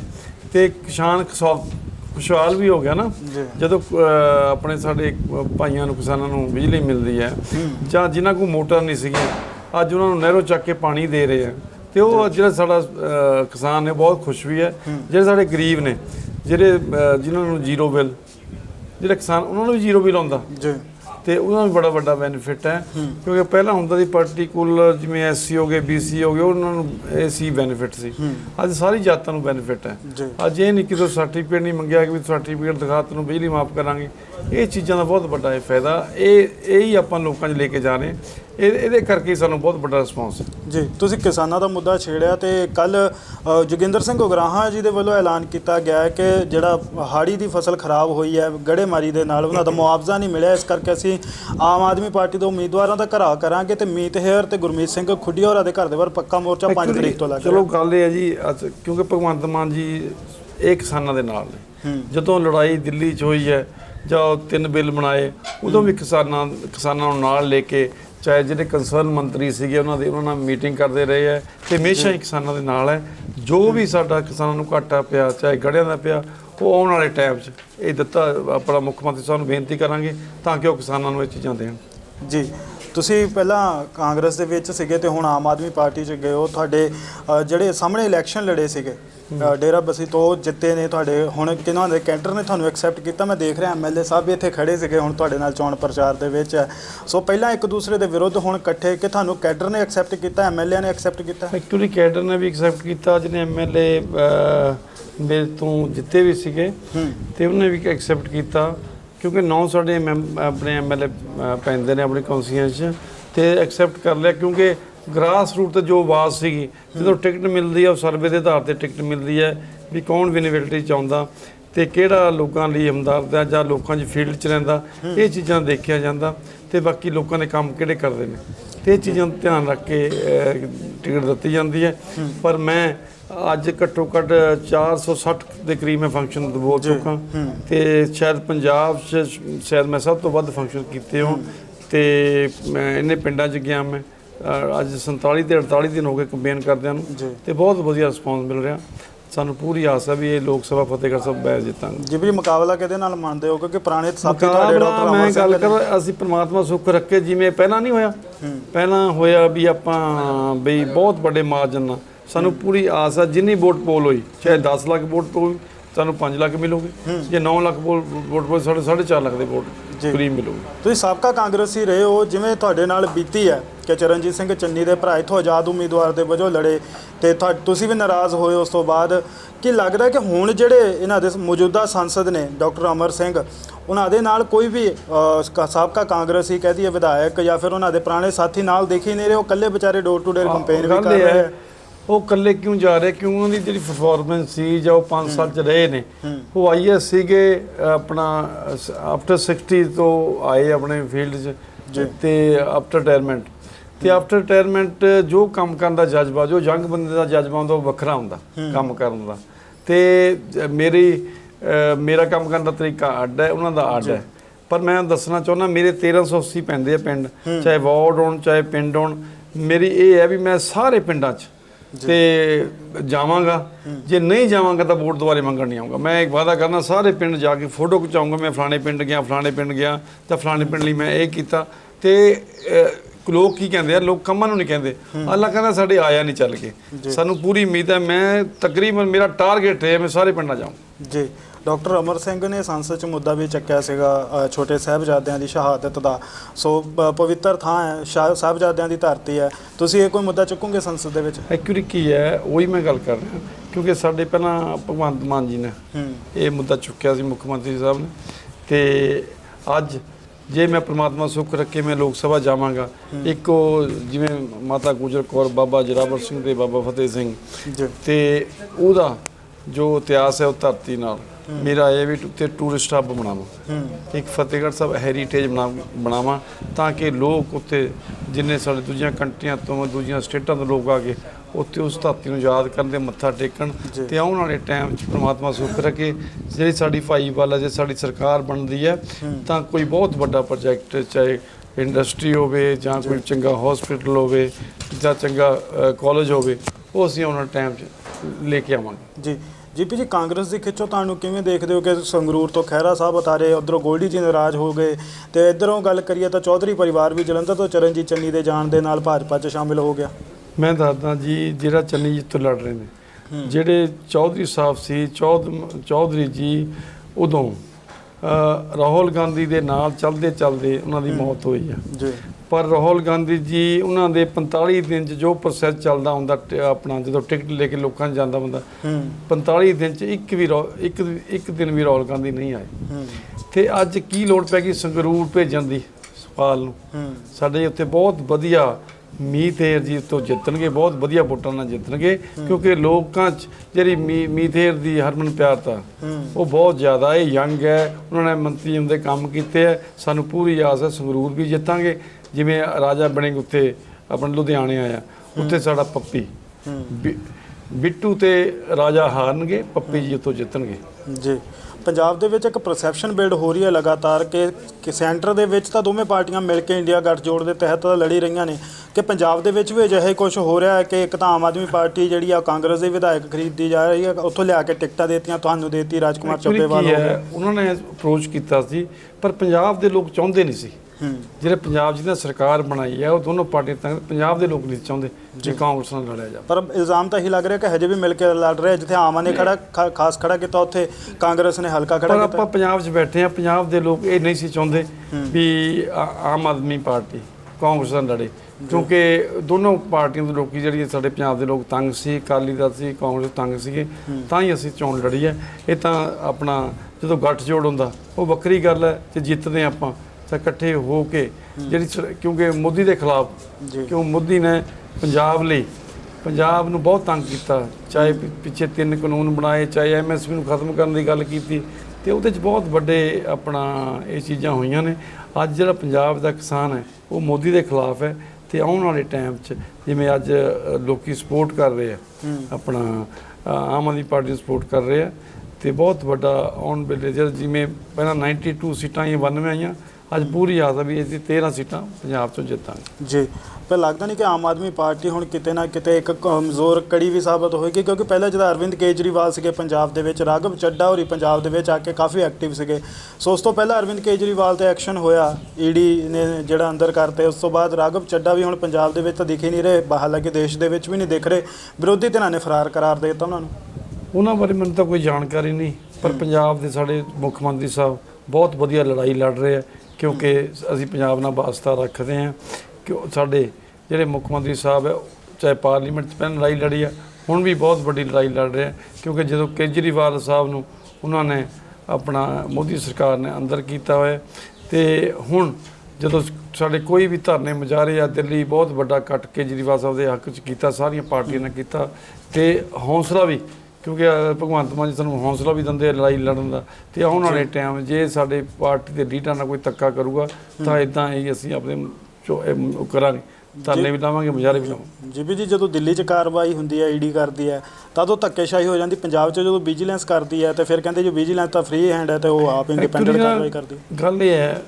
Speaker 2: ਤੇ ਕਿਸਾਨ ਖੁਸ਼ਹਾਲ ਖੁਸ਼ਹਾਲ ਵੀ ਹੋ ਗਿਆ ਨਾ। ਜਦੋਂ ਆਪਣੇ ਸਾਡੇ ਭਾਈਆਂ ਨੂੰ ਕਿਸਾਨਾਂ ਨੂੰ ਬਿਜਲੀ ਮਿਲਦੀ ਹੈ ਜਾਂ ਜਿਨ੍ਹਾਂ ਕੋਲ ਮੋਟਰ ਨਹੀਂ ਸੀਗੀ ਅੱਜ ਉਹਨਾਂ ਨੂੰ ਨਹਿਰੋਂ ਚੱਕ ਕੇ ਪਾਣੀ ਦੇ ਰਹੇ ਆ ਤੇ ਉਹ ਜਿਹੜਾ ਸਾਡਾ ਕਿਸਾਨ ਨੇ ਬਹੁਤ ਖੁਸ਼ ਵੀ ਹੈ। ਜਿਹੜੇ ਸਾਡੇ ਗਰੀਬ ਨੇ ਜਿਹੜੇ ਜਿਨ੍ਹਾਂ ਨੂੰ ਜ਼ੀਰੋ ਬਿੱਲ ਜਿਹੜੇ ਕਿਸਾਨ ਉਹਨਾਂ ਨੂੰ ਵੀ ਜ਼ੀਰੋ ਬਿੱਲ ਆਉਂਦਾ।
Speaker 1: ਜੀ।
Speaker 2: ਤੇ ਉਹਨਾਂ ਨੂੰ ਬੜਾ ਵੱਡਾ ਬੈਨੀਫਿਟ ਹੈ ਕਿਉਂਕਿ ਪਹਿਲਾਂ ਹੁੰਦਾ ਸੀ ਪਾਰਟਿਕੂਲਰ ਜਿਵੇਂ ਐਸਸੀ ਹੋ ਗਏ ਬੀਸੀ ਹੋ ਗਏ ਉਹਨਾਂ ਨੂੰ ਇਹ ਸੀ ਬੈਨੀਫਿਟ ਸੀ। ਅੱਜ ਸਾਰੀ ਜਾਤਾਂ ਨੂੰ ਬੈਨੀਫਿਟ ਹੈ। ਅੱਜ ਇਹ ਨਹੀਂ ਕਿ ਤੂੰ ਸਰਟੀਫਿਕੇਟ ਨਹੀਂ ਮੰਗਿਆ ਕਿ ਵੀ ਸਰਟੀਫਿਕੇਟ ਦਿਖਾ ਤੈਨੂੰ ਬਿਜਲੀ ਮਾਫ ਕਰਾਂਗੇ। ਇਹ ਚੀਜ਼ਾਂ ਦਾ ਬਹੁਤ ਵੱਡਾ ਇਹ ਫਾਇਦਾ। ਇਹ ਇਹ ਹੀ ਆਪਾਂ ਲੋਕਾਂ 'ਚ ਲੈ ਕੇ ਜਾ ਰਹੇ ਹਾਂ। ਇਹ ਇਹਦੇ ਕਰਕੇ ਸਾਨੂੰ ਬਹੁਤ ਵੱਡਾ ਰਿਸਪੌਂਸ ਹੈ।
Speaker 1: ਜੀ ਤੁਸੀਂ ਕਿਸਾਨਾਂ ਦਾ ਮੁੱਦਾ ਛੇੜਿਆ ਤੇ ਕੱਲ ਜੋਗਿੰਦਰ ਸਿੰਘ ਉਗਰਾਹਾਂ ਜੀ ਦੇ ਵੱਲੋਂ ਐਲਾਨ ਕੀਤਾ ਗਿਆ ਹੈ ਕਿ ਜਿਹੜਾ ਹਾੜੀ ਦੀ ਫਸਲ ਖਰਾਬ ਹੋਈ ਹੈ ਗੜੇਮਾਰੀ ਦੇ ਨਾਲ ਉਹਨਾਂ ਦਾ ਮੁਆਵਜ਼ਾ ਨਹੀਂ ਮਿਲਿਆ। ਇਸ ਕਰਕੇ ਅਸੀਂ ਆਮ ਆਦਮੀ ਪਾਰਟੀ ਦੇ ਉਮੀਦਵਾਰਾਂ ਦਾ ਘਰਾ ਕਰਾਂਗੇ ਤੇ ਮੀਤ ਹੇਅਰ ਤੇ ਗੁਰਮੀਤ ਸਿੰਘ ਖੁੱਡੀਆ ਹੋਰਾਂ ਦੇ ਘਰ ਦੇ ਬਾਹਰ ਪੱਕਾ ਮੋਰਚਾ 5
Speaker 2: Actually,
Speaker 1: ਤਰੀਕ ਤੋਂ ਲੱਗ
Speaker 2: ਚਲੋ ਗੱਲ ਇਹ ਹੈ ਜੀ ਕਿਉਂਕਿ ਭਗਵੰਤ ਮਾਨ ਜੀ ਇਹ ਕਿਸਾਨਾਂ ਦੇ ਨਾਲ ਨੇ। ਜਦੋਂ ਲੜਾਈ ਦਿੱਲੀ 'ਚ ਹੋਈ ਹੈ ਜਾਂ ਤਿੰਨ ਬਿੱਲ ਬਣਾਏ ਉਦੋਂ ਵੀ ਕਿਸਾਨਾਂ ਕਿਸਾਨਾਂ ਨੂੰ ਨਾਲ ਲੈ ਕੇ ਚਾਹੇ ਜਿਹੜੇ ਕੰਸਰਨ ਮੰਤਰੀ ਸੀਗੇ ਉਹਨਾਂ ਦੇ ਉਹਨਾਂ ਨਾਲ ਮੀਟਿੰਗ ਕਰਦੇ ਰਹੇ ਹੈ ਤੇ ਹਮੇਸ਼ਾ ਹੀ ਕਿਸਾਨਾਂ ਦੇ ਨਾਲ ਹੈ। ਜੋ ਵੀ ਸਾਡਾ ਕਿਸਾਨਾਂ ਨੂੰ ਘਾਟਾ ਪਿਆ ਚਾਹੇ ਗੜਿਆਂ ਦਾ ਪਿਆ ਉਹ ਆਉਣ ਵਾਲੇ ਟਾਈਮ 'ਚ ਇਹ ਦਿੱਤਾ ਆਪਣਾ ਮੁੱਖ ਮੰਤਰੀ ਸਾਹਿਬ ਨੂੰ ਬੇਨਤੀ ਕਰਾਂਗੇ ਤਾਂ ਕਿ ਉਹ ਕਿਸਾਨਾਂ ਨੂੰ ਇਹ ਚੀਜ਼ਾਂ ਦੇਣ।
Speaker 1: ਜੀ। ਤੁਸੀਂ ਪਹਿਲਾਂ ਕਾਂਗਰਸ ਦੇ ਵਿੱਚ ਸੀਗੇ ਤੇ ਹੁਣ ਆਮ ਆਦਮੀ ਪਾਰਟੀ 'ਚ ਗਏ ਹੋ ਤੁਹਾਡੇ ਅ, ਜਿਹੜੇ ਸਾਹਮਣੇ ਇਲੈਕਸ਼ਨ ਲੜੇ ਸੀਗੇ ਅ, ਡੇਰਾ ਬਸੀ ਤੋਂ ਜਿੱਤੇ ਨੇ ਤੁਹਾਡੇ ਹੁਣ ਕਿਹਨਾਂ ਦੇ ਕੈਂਟਰ ਨੇ ਤੁਹਾਨੂੰ ਐਕਸੈਪਟ ਕੀਤਾ? ਮੈਂ ਦੇਖ ਰਿਹਾ ਐਮਐਲਏ ਸਾਹਿਬ ਵੀ ਇੱਥੇ ਖੜੇ ਸੀਗੇ ਹੁਣ ਤੁਹਾਡੇ ਨਾਲ ਚੋਣ ਪ੍ਰਚਾਰ ਦੇ ਵਿੱਚ। ਸੋ ਪਹਿਲਾਂ ਇੱਕ ਦੂਸਰੇ ਦੇ ਵਿਰੁੱਧ ਹੁਣ ਇਕੱਠੇ ਕਿ ਤੁਹਾਨੂੰ ਕੈਡਰ ਨੇ ਐਕਸੈਪਟ ਕੀਤਾ ਐਮਐਲਏ ਨੇ ਐਕਸੈਪਟ ਕੀਤਾ?
Speaker 2: ਐਕਚੁਅਲੀ ਕੈਡਰ ਨੇ ਵੀ ਐਕਸੈਪਟ ਕੀਤਾ ਜਿਹਨੇ ਐਮਐਲਏ ਮੇਰੇ ਤੋਂ ਜਿੱਤੇ ਵੀ ਸੀਗੇ
Speaker 1: ਹੂੰ।
Speaker 2: ਤੇ ਉਹਨੇ ਵੀ ਐਕਸੈਪਟ ਕੀਤਾ। ਕਿਉਂਕਿ ਨੌ ਸਾਡੇ ਮੈਂਬ- ਆਪਣੇ ਐਮਐਲਏ ਪੈਂਦੇ ਨੇ ਆਪਣੀ ਕੌਂਸਲੀਆਂ 'ਚ ਤੇ ਐਕਸੈਪਟ ਕਰ ਲਿਆ ਕਿਉਂਕਿ ਗ੍ਰਾਸ ਰੂਟ ਤੇ ਜੋ ਆਵਾਜ਼ ਸੀਗੀ, ਜਦੋਂ ਟਿਕਟ ਮਿਲਦੀ ਹੈ ਉਹ ਸਰਵੇ ਦੇ ਆਧਾਰ ਤੇ ਟਿਕਟ ਮਿਲਦੀ ਹੈ ਵੀ ਕੌਣ ਵਿਨਿਬਿਲਿਟੀ ਚਾਹੁੰਦਾ ਤੇ ਕਿਹੜਾ ਲੋਕਾਂ ਲਈ ਹਮਦਰਦ ਹੈ ਜਾਂ ਲੋਕਾਂ 'ਚ ਫੀਲਡ 'ਚ ਰਹਿੰਦਾ, ਇਹ ਚੀਜ਼ਾਂ ਦੇਖਿਆ ਜਾਂਦਾ ਤੇ ਬਾਕੀ ਲੋਕਾਂ ਦੇ ਕੰਮ ਕਿਹੜੇ ਕਰਦੇ ਨੇ। ਤੇ ਇਹ ਚੀਜ਼ਾਂ ਧਿਆਨ ਰੱਖ ਕੇ ਟਿਕਟ ਦਿੱਤੀ ਜਾਂਦੀ ਹੈ। ਪਰ ਮੈਂ ਅੱਜ ਘੱਟੋ ਘੱਟ 460 ਦੇ ਕਰੀਬ ਮੈਂ ਫੰਕਸ਼ਨ ਬੋਲ ਚੁੱਕਾ। ਤੇ ਸ਼ਾਇਦ ਪੰਜਾਬ 'ਚ ਸ਼ਾਇਦ ਮੈਂ ਸਭ ਤੋਂ ਵੱਧ ਫੰਕਸ਼ਨ ਕੀਤੇ ਹੋ। ਤੇ ਮੈਂ ਇੰਨੇ ਪਿੰਡਾਂ 'ਚ ਗਿਆ ਮੈਂ। ਅੱਜ 47 ਤੇ 48 ਦਿਨ ਹੋ ਗਏ ਕੰਪੇਨ ਕਰਦਿਆਂ ਨੂੰ। ਤੇ ਬਹੁਤ ਵਧੀਆ ਰਿਸਪੌਂਸ ਮਿਲ ਰਿਹਾ। ਸਾਨੂੰ ਪੂਰੀ ਆਸ ਹੈ ਵੀ ਇਹ ਲੋਕ ਸਭਾ ਫਤਿਹਗੜ੍ਹ ਸਾਹਿਬ ਬੈਠ ਜਿੱਤਾਂਗੇ।
Speaker 1: ਜੀ ਵੀ ਮੁਕਾਬਲਾ ਕਿਹਦੇ ਨਾਲ ਮੰਨਦੇ ਹੋ? ਕਿਉਂਕਿ ਪੁਰਾਣੇ ਸਾਥੀ ਤੁਹਾਡੇ ਡਾਕਟਰ
Speaker 2: ਮੈਂ ਗੱਲ ਕਰ ਅਸੀਂ ਪ੍ਰਮਾਤਮਾ ਸੁੱਖ ਰੱਖੇ ਜਿਵੇਂ ਪਹਿਲਾਂ ਨਹੀਂ ਹੋਇਆ। ਪਹਿਲਾਂ ਹੋਇਆ ਵੀ ਆਪਾਂ ਬਈ ਬਹੁਤ ਵੱਡੇ ਮਾਰਜਨ ਨਾਲ ਸਾਨੂੰ ਪੂਰੀ ਆਸ ਹੈ ਜਿੰਨੀ ਵੋਟ ਪੋਲ ਹੋਈ ਚਾਹੇ 10 ਲੱਖ ਵੋਟ ਪੋਲ ਸਾਨੂੰ 5 ਲੱਖ ਮਿਲੂਗੇ ਜੇ 9 ਲੱਖ ਵੋਟ ਵੋਟ ਪੋਲ ਸਾਡੇ 4.5 ਲੱਖ ਦੇ ਵੋਟ। ਫਰੀ ਮਿਲੂਗੇ।
Speaker 1: ਤੁਸੀਂ ਸਾਬਕਾ ਕਾਂਗਰਸੀ ਰਹੇ ਹੋ ਜਿਵੇਂ ਤੁਹਾਡੇ ਨਾਲ ਬੀਤੀ ਹੈ ਕਿ ਚਰਨਜੀਤ ਸਿੰਘ ਚੰਨੀ ਦੇ ਭਰਾ ਇੱਥੋਂ ਆਜ਼ਾਦ ਉਮੀਦਵਾਰ ਦੇ ਵਜੋਂ ਲੜੇ ਤੇ ਤੁਸੀਂ ਵੀ ਨਾਰਾਜ਼ ਹੋਏ ਉਸ ਤੋਂ ਬਾਅਦ ਕੀ ਲੱਗਦਾ ਕਿ ਹੁਣ ਜਿਹੜੇ ਇਹਨਾਂ ਦੇ ਮੌਜੂਦਾ ਸੰਸਦ ਨੇ ਡਾਕਟਰ ਅਮਰ ਸਿੰਘ ਉਹਨਾਂ ਦੇ ਨਾਲ ਕੋਈ ਵੀ ਸਾਬਕਾ ਕਾਂਗਰਸੀ ਕਹਿ ਦਈਏ ਵਿਧਾਇਕ ਜਾਂ ਫਿਰ ਉਹਨਾਂ ਦੇ ਪੁਰਾਣੇ ਸਾਥੀ ਨਾਲ ਦੇਖੀ ਨਹੀਂ ਰਹੇ ਉਹ ਇਕੱਲੇ ਵਿਚਾਰੇ ਡੋਰ ਟੂ ਡੋਰ ਕੰਪੇਨ ਵੀ ਕਰ ਰਹੇ
Speaker 2: ਹੈ,
Speaker 1: ਹੈ
Speaker 2: ਉਹ ਇਕੱਲੇ ਕਿਉਂ ਜਾ ਰਹੇ? ਕਿਉਂ ਉਹਨਾਂ ਦੀ ਜਿਹੜੀ ਪਰਫਾਰਮੈਂਸ ਸੀ ਜਾਂ ਉਹ 5 ਸਾਲ ਚ ਰਹੇ ਨੇ? ਉਹ ਆਈਐਸ ਸੀਗੇ ਆਪਣਾ ਆਫਟਰ 60 ਤੋਂ ਆਏ ਆਪਣੇ ਫੀਲਡ ਚ ਤੇ ਆਫਟਰ ਰਿਟਾਇਰਮੈਂਟ ਤੇ ਆਫਟਰ ਰਿਟਾਇਰਮੈਂਟ ਜੋ ਕੰਮ ਕਰਨ ਦਾ ਜਜ਼ਬਾ ਜੋ ਯੰਗ ਬੰਦੇ ਦਾ ਜਜ਼ਬਾ ਹੁੰਦਾ ਉਹ ਵੱਖਰਾ ਹੁੰਦਾ ਕੰਮ ਕਰਨ ਦਾ। ਤੇ ਮੇਰੀ ਮੇਰਾ ਕੰਮ ਕਰਨ ਦਾ ਤਰੀਕਾ ਅੱਡ ਹੈ ਉਹਨਾਂ ਦਾ ਅੱਡ ਹੈ। ਪਰ ਮੈਂ ਦੱਸਣਾ ਚਾਹੁੰਦਾ ਮੇਰੇ 1380 ਪੈਂਦੇ ਆ ਪਿੰਡ ਚਾਹੇ ਵਾਰਡ ਹੋਣ ਚਾਹੇ ਪਿੰਡ ਹੋਣ। ਮੇਰੀ ਇਹ ਹੈ ਵੀ ਮੈਂ ਸਾਰੇ ਪਿੰਡਾਂ 'ਚ ਤੇ ਜਾਵਾਂਗਾ। ਜੇ ਨਹੀਂ ਜਾਵਾਂਗਾ ਤਾਂ ਵੋਟ ਦੁਬਾਰੇ ਮੰਗਣ ਨਹੀਂ ਆਉਂਗਾ। ਮੈਂ ਇੱਕ ਵਾਅਦਾ ਕਰਨਾ ਸਾਰੇ ਪਿੰਡ ਜਾ ਕੇ ਫੋਟੋ ਖਿਚਾਉਂਗਾ। ਮੈਂ ਫਲਾਣੇ ਪਿੰਡ ਗਿਆ ਫਲਾਣੇ ਪਿੰਡ ਗਿਆ ਤਾਂ ਫਲਾਣੇ ਪਿੰਡ ਲਈ ਮੈਂ ਇਹ ਕੀਤਾ। ਤੇ ਲੋਕ ਕੀ ਕਹਿੰਦੇ ਆ? ਲੋਕ ਕੰਮਾਂ ਨੂੰ ਨਹੀਂ ਕਹਿੰਦੇ। ਅੱਲਾ ਕਹਿੰਦਾ ਸਾਡੇ ਆਇਆ ਨਹੀਂ ਚੱਲ ਕੇ। ਸਾਨੂੰ ਪੂਰੀ ਉਮੀਦ ਹੈ ਮੈਂ ਤਕਰੀਬਨ ਮੇਰਾ ਟਾਰਗੇਟ ਹੈ ਮੈਂ ਸਾਰੇ ਪਿੰਡਾਂ ਜਾਊਂ
Speaker 1: ਜੀ। ਡਾਕਟਰ ਅਮਰ ਸਿੰਘ ਨੇ ਸੰਸਦ 'ਚ ਮੁੱਦਾ ਵੀ ਚੱਕਿਆ ਸੀਗਾ ਛੋਟੇ ਸਾਹਿਬਜ਼ਾਦਿਆਂ ਦੀ ਸ਼ਹਾਦਤ ਦਾ। ਸੋ ਪਵਿੱਤਰ ਥਾਂ ਹੈ ਸ਼ਾਹ- ਸਾਹਿਬਜ਼ਾਦਿਆਂ ਦੀ ਧਰਤੀ ਹੈ। ਤੁਸੀਂ ਇਹ ਕੋਈ ਮੁੱਦਾ ਚੁੱਕੋਗੇ ਸੰਸਦ ਦੇ ਵਿੱਚ?
Speaker 2: ਐਕਚੁਅਲੀ ਕੀ ਹੈ ਉਹੀ ਮੈਂ ਗੱਲ ਕਰ ਰਿਹਾ ਕਿਉਂਕਿ ਸਾਡੇ ਪਹਿਲਾਂ ਭਗਵੰਤ ਮਾਨ ਜੀ ਨੇ ਇਹ ਮੁੱਦਾ ਚੁੱਕਿਆ ਸੀ ਮੁੱਖ ਮੰਤਰੀ ਸਾਹਿਬ ਨੇ। ਤੇ ਅੱਜ ਜੇ ਮੈਂ ਪ੍ਰਮਾਤਮਾ ਸੁੱਖ ਰੱਖੇ ਮੈਂ ਲੋਕ ਸਭਾ ਜਾਵਾਂਗਾ। ਇੱਕ ਜਿਵੇਂ ਮਾਤਾ ਗੁਜਰ ਕੌਰ ਬਾਬਾ ਜਰਾਵਰ ਸਿੰਘ ਤੇ ਬਾਬਾ ਫਤਿਹ ਸਿੰਘ। ਤੇ ਉਹਦਾ ਜੋ ਇਤਿਹਾਸ ਹੈ ਉਹ ਧਰਤੀ ਨਾਲ। ਮੇਰਾ ਇਹ ਵੀ ਉੱਥੇ ਟੂਰਿਸਟ ਹੱਬ ਬਣਾਵਾਂ। ਇੱਕ ਫਤਿਹਗੜ੍ਹ ਸਾਹਿਬ ਹੈਰੀਟੇਜ ਬਣਾ ਬਣਾਵਾਂ ਤਾਂ ਕਿ ਲੋਕ ਉੱਥੇ ਜਿੰਨੇ ਸਾਡੇ ਦੂਜੀਆਂ ਕੰਟਰੀਆਂ ਤੋਂ ਦੂਜੀਆਂ ਸਟੇਟਾਂ ਤੋਂ ਲੋਕ ਆ ਕੇ ਉੱਥੇ ਉਸ ਧਰਤੀ ਨੂੰ ਯਾਦ ਕਰਨ ਤੇ ਮੱਥਾ ਟੇਕਣ। ਤੇ ਆਉਣ ਵਾਲੇ ਟਾਈਮ 'ਚ ਪ੍ਰਮਾਤਮਾ ਸੁੱਖ ਰੱਖੇ। ਜਿਹੜੀ ਸਾਡੀ ਭਾਈਵਾਲ ਜੇ ਸਾਡੀ ਸਰਕਾਰ ਬਣਦੀ ਹੈ। ਤਾਂ ਕੋਈ ਬਹੁਤ ਵੱਡਾ ਪ੍ਰੋਜੈਕਟ ਚਾਹੇ ਇੰਡਸਟਰੀ ਹੋਵੇ ਜਾਂ ਕੋਈ ਚੰਗਾ ਹਸਪੀਟਲ ਹੋਵੇ ਜਾਂ ਚੰਗਾ ਕਾਲਜ ਹੋਵੇ ਉਹ ਅਸੀਂ ਆਉਣ ਵਾਲੇ ਟਾਈਮ 'ਚ ਲੈ ਕੇ ਆਵਾਂਗੇ।
Speaker 1: ਜੀ। ਜੀਪੀ ਜੀ ਕਾਂਗਰਸ ਦੀ ਖਿੱਚੋ ਤੁਹਾਨੂੰ ਕਿਵੇਂ ਦੇਖਦੇ ਹੋ ਕਿ ਸੰਗਰੂਰ ਤੋਂ ਖਹਿਰਾ ਸਾਹਿਬ ਉਤਾਰੇ ਉਧਰੋਂ ਗੋਲਡੀ ਜੀ ਨਾਰਾਜ਼ ਹੋ ਗਏ ਤੇ ਇਧਰੋਂ ਗੱਲ ਕਰੀਏ ਤਾਂ ਚੌਧਰੀ ਪਰਿਵਾਰ ਵੀ ਜਲੰਧਰ ਤੋਂ ਚਰਨਜੀਤ ਚੰਨੀ ਦੇ ਜਾਣ ਦੇ ਨਾਲ ਭਾਜਪਾ 'ਚ ਸ਼ਾਮਿਲ ਹੋ ਗਿਆ।
Speaker 2: ਮੈਂ ਦੱਸਦਾ ਜੀ ਜਿਹੜਾ ਚੰਨੀ ਜੀ ਤੋਂ ਲੜ ਰਹੇ ਨੇ ਜਿਹੜੇ ਚੌਧਰੀ ਸਾਹਿਬ ਸੀ ਚੌਧ ਚੌਧਰੀ ਜੀ ਉਦੋਂ ਰਾਹੁਲ ਗਾਂਧੀ ਦੇ ਨਾਲ ਚੱਲਦੇ ਚੱਲਦੇ ਉਹਨਾਂ ਦੀ ਮੌਤ ਹੋਈ ਆ।
Speaker 1: ਜੀ।
Speaker 2: ਪਰ ਰਾਹੁਲ ਗਾਂਧੀ ਜੀ ਉਹਨਾਂ ਦੇ 45 ਦਿਨ ਚ ਜੋ ਪ੍ਰੋਸੈਸ ਚੱਲਦਾ ਹੁੰਦਾ ਟ- ਆਪਣਾ ਜਦੋਂ ਟਿਕਟ ਲੈ ਕੇ ਲੋਕਾਂ 'ਚ ਜਾਂਦਾ ਹੁੰਦਾ
Speaker 1: ਹੂੰ।
Speaker 2: 45 ਦਿਨ ਚ ਇੱਕ ਵੀ ਰਾਹੁ- ਇੱਕ ਇੱਕ ਦਿਨ ਵੀ ਰਾਹੁਲ ਗਾਂਧੀ ਨਹੀਂ ਆਏ। ਤੇ ਅੱਜ ਕੀ ਲੋੜ ਪੈ ਗਈ ਸੰਗਰੂਰ ਭੇਜਣ ਦੀ ਸਵਾਲ ਨੂੰ? ਸਾਡੇ ਉੱਥੇ ਬਹੁਤ ਵਧੀਆ ਮੀਥੇਰ ਜੀ ਤੋਂ ਜਿੱਤਣਗੇ ਬਹੁਤ ਵਧੀਆ ਵੋਟਾਂ ਨਾਲ ਜਿੱਤਣਗੇ ਕਿਉਂਕਿ ਲੋਕਾਂ 'ਚ ਜਿਹੜੀ ਮੀ- ਮੀਥੇਰ ਦੀ ਹਰਮਨ ਪਿਆਰਤਾ ਉਹ ਬਹੁਤ ਜ਼ਿਆਦਾ ਹੈ ਯੰਗ ਹੈ ਉਹਨਾਂ ਨੇ ਮੰਤਰੀ ਹੁੰਦੇ ਕੰਮ ਕੀਤੇ ਹੈ ਸਾਨੂੰ ਪੂਰੀ ਆਸ ਹੈ ਸੰਗਰੂਰ ਵੀ ਜਿੱਤਾਂਗੇ। ਜਿਵੇਂ ਰਾਜਾ ਬਣੇਗ ਉੱਥੇ ਆਪਣੇ ਲੁਧਿਆਣੇ ਆਇਆ ਉੱਥੇ ਸਾਡਾ ਪੱਪੀ। ਬਿ- ਬਿੱਟੂ ਤੇ ਰਾਜਾ ਹਾਰਨਗੇ ਪੱਪੀ ਜੀ ਉੱਥੋਂ ਜਿੱਤਣਗੇ।
Speaker 1: ਜੀ। ਪੰਜਾਬ ਦੇ ਵਿੱਚ ਇੱਕ ਪਰਸੈਪਸ਼ਨ ਬਿਲਡ ਹੋ ਰਹੀ ਹੈ ਲਗਾਤਾਰ ਕਿ ਕਿ ਸੈਂਟਰ ਦੇ ਵਿੱਚ ਤਾਂ ਦੋਵੇਂ ਪਾਰਟੀਆਂ ਮਿਲ ਕੇ ਇੰਡੀਆ ਗੱਠਜੋੜ ਦੇ ਤਹਿਤ ਤਾਂ ਲੜੀ ਰਹੀਆਂ ਨੇ ਕਿ ਪੰਜਾਬ ਦੇ ਵਿੱਚ ਵੀ ਅਜਿਹਾ ਕੁਝ ਹੋ ਰਿਹਾ ਹੈ ਕਿ ਇੱਕ ਤਾਂ ਆਮ ਆਦਮੀ ਪਾਰਟੀ ਜਿਹੜੀ ਆ ਕਾਂਗਰਸ ਦੇ ਵਿਧਾਇਕ ਖਰੀਦਦੀ ਜਾ ਰਹੀ ਹੈ ਉੱਥੋਂ ਲਿਆ ਕੇ ਟਿਕਟਾਂ ਦੇਤੀਆਂ ਤੁਹਾਨੂੰ ਦੇਤੀ ਰਾਜਕੁਮਾਰ
Speaker 2: Actually
Speaker 1: ਚੱਬੇਵਾਲ
Speaker 2: ਕੀ
Speaker 1: ਹੋ
Speaker 2: ਉਹਨਾਂ ਨੇ ਅਪਰੋਚ ਕੀਤਾ ਸੀ ਪਰ ਪੰਜਾਬ ਦੇ ਲੋਕ ਚਾਹੁੰਦੇ ਨਹੀਂ ਸੀ। ਜਿਹੜੇ ਪੰਜਾਬ ਜਿਹਨਾਂ ਸਰਕਾਰ ਬਣਾਈ ਹੈ ਉਹ ਦੋਨੋਂ ਪਾਰਟੀਆਂ ਤਾਂ ਪੰਜਾਬ ਦੇ ਲੋਕ ਨਹੀਂ ਚਾਹੁੰਦੇ ਕਿ ਕਾਂਗਰਸ ਨਾਲ ਲੜਿਆ ਜਾਵੇ।
Speaker 1: ਪਰ ਇਲਜ਼ਾਮ ਤਾਂ ਇਹੀ ਲੱਗ ਰਿਹਾ ਕਿ ਹਜੇ ਵੀ ਮਿਲ ਕੇ ਲੜ ਰਹੇ ਜਿੱਥੇ ਆਮਾਂ ਨੇ ਖੜਾ ਖਾਸ ਖੜਾ ਕੀਤਾ ਉੱਥੇ ਕਾਂਗਰਸ ਨੇ ਹਲਕਾ
Speaker 2: ਪਰ
Speaker 1: ਖੜਾ
Speaker 2: ਆਪਾਂ
Speaker 1: ਕੀਤਾ
Speaker 2: ਪੰਜਾਬ 'ਚ ਬੈਠੇ ਆ ਪੰਜਾਬ ਦੇ ਲੋਕ ਇਹ ਨਹੀਂ ਸੀ ਚਾਹੁੰਦੇ ਵੀ ਆਮ ਆਦਮੀ ਪਾਰਟੀ ਕਾਂਗਰਸ ਨਾਲ ਲੜੇ। ਕਿਉਂਕਿ ਦੋਨੋਂ ਪਾਰਟੀਆਂ ਦੇ ਲੋਕੀ ਜਿਹੜੀ ਸਾਡੇ ਪੰਜਾਬ ਦੇ ਲੋਕ ਤੰਗ ਸੀ ਅਕਾਲੀ ਦਲ ਸੀ ਕਾਂਗਰਸ ਤੰਗ ਸੀਗੇ ਤਾਂ ਹੀ ਅਸੀਂ ਚੋਣ ਲੜੀ ਹੈ। ਇਹ ਤਾਂ ਆਪਣਾ ਜਦੋਂ ਗੱਠਜੋੜ ਹੁੰਦਾ ਉਹ ਵੱਖਰੀ ਗੱਲ ਹੈ ਜੇ ਜਿੱਤਦੇ ਆਪਾਂ ਤਾਂ ਇਕੱਠੇ ਹੋ ਕੇ ਜਿਹੜੀ ਕਿਉਂਕਿ ਮੋਦੀ ਦੇ ਖਿਲਾਫ ਕਿਉਂ ਮੋਦੀ ਨੇ ਪੰਜਾਬ ਲਈ ਪੰਜਾਬ ਨੂੰ ਬਹੁਤ ਤੰਗ ਕੀਤਾ ਚਾਹੇ ਪਿੱਛੇ ਤਿੰਨ ਕਾਨੂੰਨ ਬਣਾਏ ਚਾਹੇ ਐਮਐਸਪੀ ਨੂੰ ਖਤਮ ਕਰਨ ਦੀ ਗੱਲ ਕੀਤੀ ਤੇ ਉਹਦੇ 'ਚ ਬਹੁਤ ਵੱਡੇ ਆਪਣਾ ਇਹ ਚੀਜ਼ਾਂ ਹੋਈਆਂ ਨੇ। ਅੱਜ ਜਿਹੜਾ ਪੰਜਾਬ ਦਾ ਕਿਸਾਨ ਹੈ ਉਹ ਮੋਦੀ ਦੇ ਖਿਲਾਫ ਹੈ ਤੇ ਆਉਣ ਵਾਲੇ ਟਾਈਮ 'ਚ ਜਿਵੇਂ ਅੱਜ ਲੋਕੀ ਸਪੋਰਟ ਕਰ ਰਹੇ ਆ ਆਪਣਾ ਆਮ ਆਦਮੀ ਪਾਰਟੀ ਨੂੰ ਸਪੋਰਟ ਕਰ ਰਹੇ ਆ ਤੇ ਬਹੁਤ ਵੱਡਾ ਆਉਣ ਵੇਲੇ ਜਿਵੇਂ ਪਹਿਲਾਂ 92 ਸੀਟਾਂ ਹੀ 92 ਆਈਆਂ ਅੱਜ ਪੂਰੀ ਆਸ ਆ ਵੀ ਇਹਦੀ 13 ਸੀਟਾਂ ਪੰਜਾਬ ਤੋਂ ਜਿੱਤਾਂਗੇ।
Speaker 1: ਜੀ ਪਰ ਲੱਗਦਾ ਨਹੀਂ ਕਿ ਆਮ ਆਦਮੀ ਪਾਰਟੀ ਹੁਣ ਕਿਤੇ ਨਾ ਕਿਤੇ ਇੱਕ ਕਮਜ਼ੋਰ ਕੜੀ ਵੀ ਸਾਬਤ ਹੋਏਗੀ ਕਿਉਂਕਿ ਪਹਿਲਾਂ ਜਦੋਂ ਅਰਵਿੰਦ ਕੇਜਰੀਵਾਲ ਸੀਗੇ ਪੰਜਾਬ ਦੇ ਵਿੱਚ ਰਾਘਵ ਚੱਡਾ ਹੋਰੀ ਪੰਜਾਬ ਦੇ ਵਿੱਚ ਆ ਕੇ ਕਾਫੀ ਐਕਟਿਵ ਸੀਗੇ। ਸੋ ਉਸ ਤੋਂ ਪਹਿਲਾਂ ਅਰਵਿੰਦ ਕੇਜਰੀਵਾਲ ਤੇ ਐਕਸ਼ਨ ਹੋਇਆ। ਈਡੀ ਨੇ ਜਿਹੜਾ ਅੰਦਰ ਕਰਤੇ ਉਸ ਤੋਂ ਬਾਅਦ ਰਾਘਵ ਚੱਡਾ ਵੀ ਹੁਣ ਪੰਜਾਬ ਦੇ ਵਿੱਚ ਤਾਂ ਦਿਖ ਨਹੀਂ ਰਹੇ ਹਾਲਾਂਕਿ ਦੇਸ਼ ਦੇ ਵਿੱਚ ਵੀ ਨਹੀਂ ਦਿਖ ਰਹੇ। ਵਿਰੋਧੀ ਧਿਰਾਂ ਨੇ ਫਰਾਰ ਕਰਾਰ ਦੇ ਦਿੱਤਾ ਉਹਨਾਂ ਨੂੰ।
Speaker 2: ਉਹਨਾਂ ਬਾਰੇ ਮੈਨੂੰ ਤਾਂ ਕੋਈ ਜਾਣਕਾਰੀ ਨਹੀਂ ਪਰ ਪੰਜਾਬ ਦੇ ਸਾਡੇ ਮੁੱਖ ਮੰਤਰੀ ਸਾਹਿਬ ਬਹੁਤ ਵਧੀਆ ਲੜਾਈ ਲੜ ਰਹੇ ਆ। ਕਿਉਂਕਿ ਅਸੀਂ ਪੰਜਾਬ ਨਾਲ ਵਾਸਤਾ ਰੱਖਦੇ ਹਾਂ ਕਿ ਸਾਡੇ ਜਿਹੜੇ ਮੁੱਖ ਮੰਤਰੀ ਸਾਹਿਬ ਹੈ, ਚਾਹੇ ਪਾਰਲੀਮੈਂਟ 'ਚ ਪਹਿਲਾਂ ਲੜਾਈ ਲੜੀ ਆ, ਹੁਣ ਵੀ ਬਹੁਤ ਵੱਡੀ ਲੜਾਈ ਲੜ ਰਹੇ ਆ, ਕਿਉਂਕਿ ਜਦੋਂ ਕੇਜਰੀਵਾਲ ਸਾਹਿਬ ਨੂੰ ਉਹਨਾਂ ਨੇ ਆਪਣਾ ਮੋਦੀ ਸਰਕਾਰ ਨੇ ਅੰਦਰ ਕੀਤਾ ਹੋਇਆ ਤੇ ਹੁਣ ਜਦੋਂ ਸਾਡੇ ਕੋਈ ਵੀ ਧਰਨੇ ਮੁਜ਼ਾਹਰੇ ਆ, ਦਿੱਲੀ ਬਹੁਤ ਵੱਡਾ ਕੱਟ ਕੇਜਰੀਵਾਲ ਸਾਹਿਬ ਦੇ ਹੱਕ 'ਚ ਕੀਤਾ, ਸਾਰੀਆਂ ਪਾਰਟੀਆਂ ਨੇ ਕੀਤਾ, ਤੇ ਹੌਸਲਾ ਵੀ ਕਿਉਂਕਿ ਭਗਵੰਤ ਮਾਨ ਜੀ ਸਾਨੂੰ ਹੌਸਲਾ ਵੀ ਦਿੰਦੇ ਆ ਲੜਾਈ ਲੜਨ ਦਾ। ਤੇ ਆਉਣ ਵਾਲੇ ਟਾਈਮ ਜੇ ਸਾਡੇ ਪਾਰਟੀ ਦੇ ਲੀਡਰਾਂ ਨਾਲ ਕੋਈ ਧੱਕਾ ਕਰੂਗਾ ਤਾਂ ਇਦਾਂ ਹੀ ਅਸੀਂ ਆਪਣੇ ਉਹ ਕਰਾਂਗੇ। ਧਰਨੇ ਵੀ ਲਾਵਾਂਗੇ ਮੁਜ਼ਾਹਰੇ ਵੀ ਲਾਵਾਂਗੇ।
Speaker 1: ਜੀਬੀ ਜੀ ਜਦੋਂ ਦਿੱਲੀ 'ਚ ਕਾਰਵਾਈ ਹੁੰਦੀ ਹੈ ਈਡੀ ਕਰਦੀ ਹੈ ਤਦ ਉਹ ਧੱਕੇਸ਼ਾਹੀ ਹੋ ਜਾਂਦੀ। ਪੰਜਾਬ 'ਚ ਜਦੋਂ ਵਿਜੀਲੈਂਸ ਕਰਦੀ ਹੈ ਤੇ ਫਿਰ ਕਹਿੰਦੇ ਜੋ ਵਿਜੀਲੈਂਸ ਤਾਂ ਫ੍ਰੀ ਹੈਂਡ ਹੈ ਤੇ ਉਹ ਆਪ ਇੰਡੀਪੈਂਡੈਂਟ ਕਾਰਵਾਈ ਕਰਦੀ
Speaker 2: ਗੱਲ ਇਹ ਹੈ